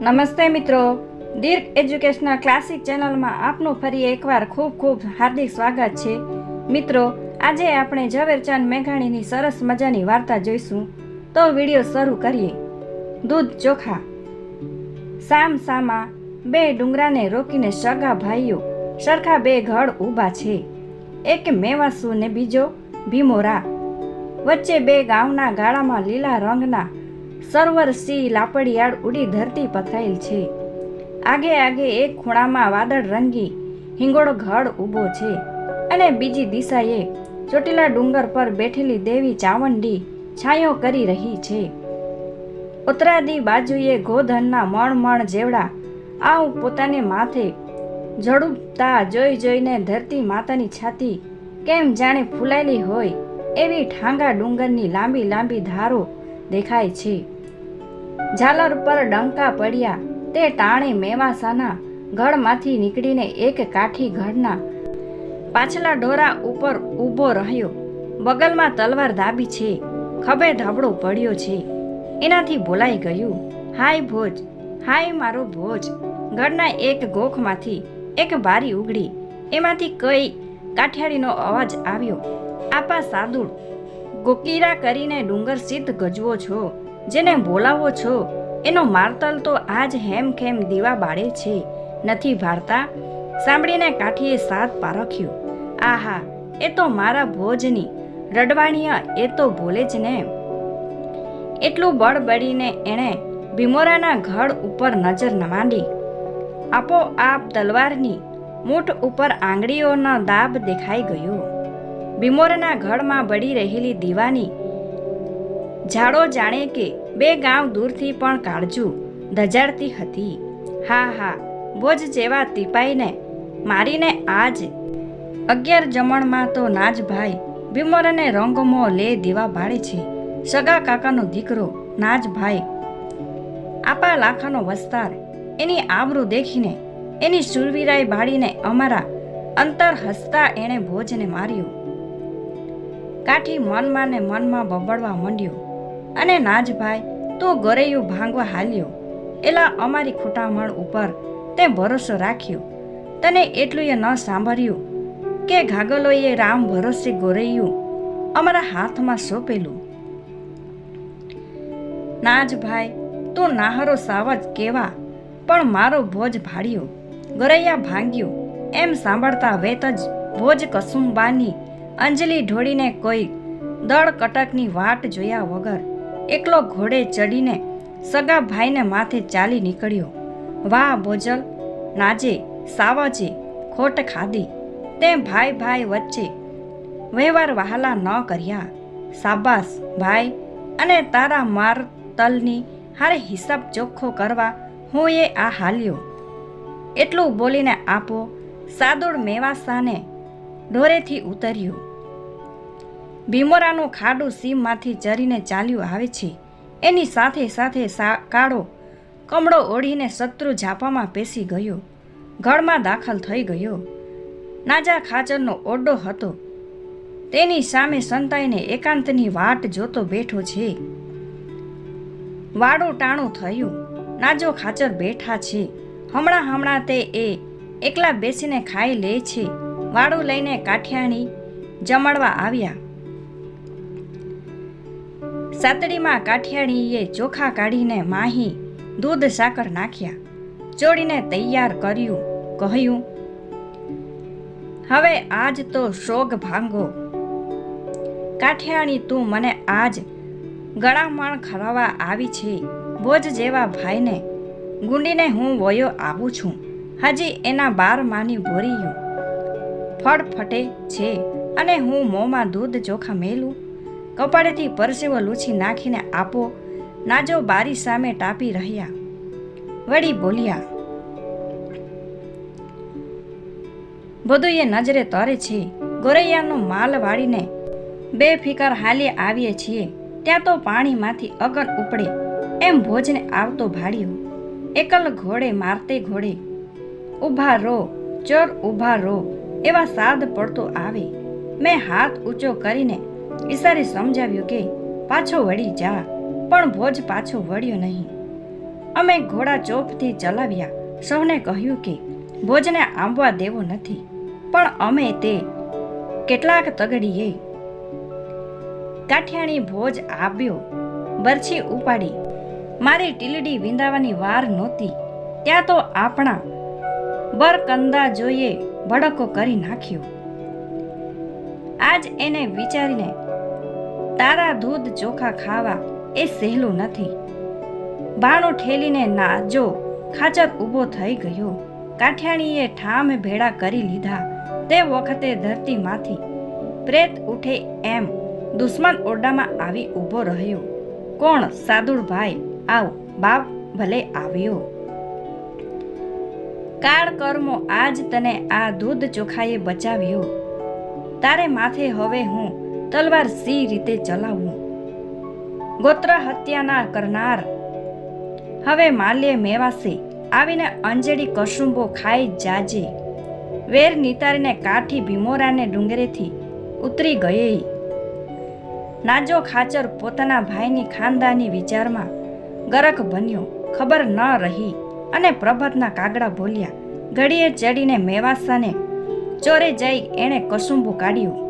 નમસ્તે મિત્રો. દીર્ઘ educational classic ચેનલમાં આપનું ફરી એકવાર ખૂબ ખૂબ હાર્દિક સ્વાગત છે. મિત્રો, આજે આપણે ઝવેરચંદ મેઘાણીની સરસ મજાની વાર્તા જોઈશું. તો વીડિયો શરૂ કરીએ. દૂધ ચોખા. સામ સામા, બે ડુંગરાને રોકીને સગા ભાઈઓ, સરખા બે ઘડ ઊભા છે. એક મેવાસુ ને બીજો ભીમોરા વચ્ચે બે ગામના ગાળામાં લીલા રંગના સર્વર સિંહ લાપડિયાળ ઉડી ધરતી પથરાયેલ છે. આગે આગે એક ખૂણામાં વાદળ રંગી હિંગોળો ઘડ ઊભો છે અને બીજી દિશાએ ચોટીલા ડુંગર પર બેઠેલી દેવી ચાવંડી છાંયો કરી રહી છે. ઉત્તરાદી બાજુએ ગોધનના મણ જેવડા આવ પોતાને માથે ઝડુપતા જોઈ જોઈને ધરતી માતાની છાતી કેમ જાણે ફૂલાયેલી હોય એવી ઠાંગા ડુંગરની લાંબી લાંબી ધારો દેખાય છે. ઝાલર પર ડંકા પડ્યા. તે ટાણે મેવાસાના ગળમાંથી નીકળીને એક કાઠી ગઢના પાછલા ડોરા ઉપર ઊભો રહ્યો. બગલમાં તલવાર દાબી છે. ખભે ધાબળો પડ્યો છે. એનાથી બોલાઈ ગયું. હાય ભોજ, હાય મારો ભોજ. ગઢના એક ગોખમાંથી એક બારી ઉગડી. એમાંથી કઈ કાઠિયાળીનો અવાજ આવ્યો. આપા સાદુડ, ગોકીરા કરીને ડુંગર સિદ્ધ ગજવો છો. જેને બોલાવો છો, એનો મારતલ તો આજ હેમ ખેમ દીવા બાળે છે. નથી ભારતા સાંભળીને કાઠીએ સાત પારખ્યું. આહા, એ તો મારા ભોજની. રડવાણીયા, એ તો બોલે જ ને. એટલું બળબડીને એણે ભીમોરાના ઘડ ઉપર નજર ન માંડી. આપોઆપ તલવારની મૂઠ ઉપર આંગળીઓનો દાબ દેખાઈ ગયો. ભીમોરાના ઘડમાં બળી રહેલી દીવાની ઝાડો જાણે કે બે ગાંવ દૂરથી પણ કાળજું ધજાડતી હતી. હા હા ભોજ જેવા તિપાઈને મારીને આજ અગિયાર જમણમાં તો નાજભાઈ ભીમોરાને રંગમો લે દેવા બાળે છે. સગા કાકાનો દીકરો નાજભાઈ આપા લાખાનો વસ્તાર, એની આબરૂ દેખીને, એની સુરવીરાઈ બાળીને અમારા અંતર હસતા એણે ભોજને માર્યો. કાઠી મનમાં ને મનમાં બબડવા માંડ્યો. અને નાજભાઈ તું ગરૈયું ભાંગવા હાલ્યો. એલા અમારી ખૂટામણ ઉપર તે ભરોસો રાખ્યો. તને એટલું એ ન સાંભળ્યું કે ઘાગલોએ રામ ભરોસે ગોરૈયું અમારા હાથમાં સોંપેલું? નાજભાઈ, તું નાહરો સાવજ કેવા, પણ મારો ભોજ ભાડ્યો ગરૈયા ભાંગ્યો. એમ સાંભળતા વેત જ ભોજ કસુંબાની અંજલિ ઢોળીને કોઈ દળ કટકની વાટ જોયા વગર એકલો ઘોડે ચડીને સગા ભાઈને માથે ચાલી નીકળ્યો. વાહ બોજલ, નાજે, સાવજે, ખોટ ખાધી. તે ભાઈ ભાઈ વચ્ચે વ્યવહાર વહાલા ન કર્યા. સાબાસ ભાઈ, અને તારા માર તલની હારે હિસાબ ચોખ્ખો કરવા હું એ આ હાલ્યો. એટલું બોલીને આપો સાદુડ મેવાસાને ઢોરેથી ઉતર્યું. ભીમોરાનું ખાડું સીમમાંથી ચરીને ચાલ્યું આવે છે. એની સાથે સાથે કાળો કમળો ઓઢીને શત્રુ ઝાપામાં પેસી ગયો. ગળમાં દાખલ થઈ ગયો. નાજા ખાચરનો ઓરડો હતો. તેની સામે સંતાઈને એકાંતની વાટ જોતો બેઠો છે. વાડું ટાણું થયું. નાજો ખાચર બેઠા છે. હમણાં હમણાં તે એ એકલા બેસીને ખાઈ લે છે. વાડું લઈને કાઠિયાણી જમાડવા આવ્યા. સાતડીમાં કાઠિયાણીએ ચોખા કાઢીને માહી દૂધ સાકર નાખ્યા. ચોડીને તૈયાર કર્યું, કહ્યું, હવે આજ તો શોગ ભાંગો. કાઠિયાણી તું મને આજ ગળામણ ખરાવા આવી છે. ભોજ જેવા ભાઈને ગુંડીને હું વયો આવું છું. હજી એના બાર માની ભોરીયું ફળ ફટે છે અને હું મોંમાં દૂધ ચોખા મેલું કપાળેથી પરસેવો લૂછી નાખીને આપો. નાજો બારી સામે ટાપી રહ્યા. વળી બોલ્યા બધું નજરે તરે છે. ગોરૈયાનો માલ વાળીને બે ફિકર હાલી આવીએ છીએ. ત્યાં તો પાણીમાંથી અગન ઉપડે. એમ ભોજને આવતો ભાડ્યો એકલ ઘોડે મારતે ઘોડે. ઊભા રો ચોર ઊભા રો એવા સાદ પડતો આવે. મેં હાથ ઊંચો કરીને ઈશારે સમજાવ્યું કે, પાછો વળી જા, પણ ભોજ પાછો વળ્યો નહીં. અમે ઘોડા ચોપથી ચલાવ્યા. સૌને કહ્યું કે, ભોજને આંબવા દેવો નથી, પણ અમે તે કેટલાક તગડીએ. કાઠિયાણી ભોજ આવ્યો બરછી ઉપાડી. મારી ટીલડી વિંદાવાની વાર નહોતી. ત્યાં તો આપણા બરકંદા જોઈએ ભડકો કરી નાખ્યો. આજ એને વિચારીને તારા દૂધ ચોખા ખાવા એ સહેલું નથી. બાણું ઠેલીને નાજો, ખાચર ઊભો થઈ ગયો. કાઠિયાણીએ ઠામ ભેળા કરી લીધા. તે વખતે ધરતીમાંથી પ્રેત ઉઠે એમ દુશ્મન ઓરડામાં આવી ઊભો રહ્યો. કોણ સાદુળભાઈ આવ, બાપ ભલે આવ્યો. કાળ કર્મો આજ તને આ દૂધ ચોખાએ બચાવ્યો. તારે માથે હવે હું તલવાર સી રીતે ચલાવવું ગોત્ર હત્યાના કરનાર. હવે માલ્ય મેવાસે આવીને અંજળી કશુંબો ખાઈ જાજે. વેર નિતારીને કાઠી ભીમોરાને ડુંગરેથી ઉતરી ગઈ નાજો ખાચર પોતાના ભાઈની ખાનદાની વિચારમાં ગરક બન્યો, ખબર ન રહી અને પ્રભાતના કાગડા બોલ્યા, ઘડીએ ચડીને મેવાસાને ચોરે જઈ એણે કસુંબુ કાઢ્યું.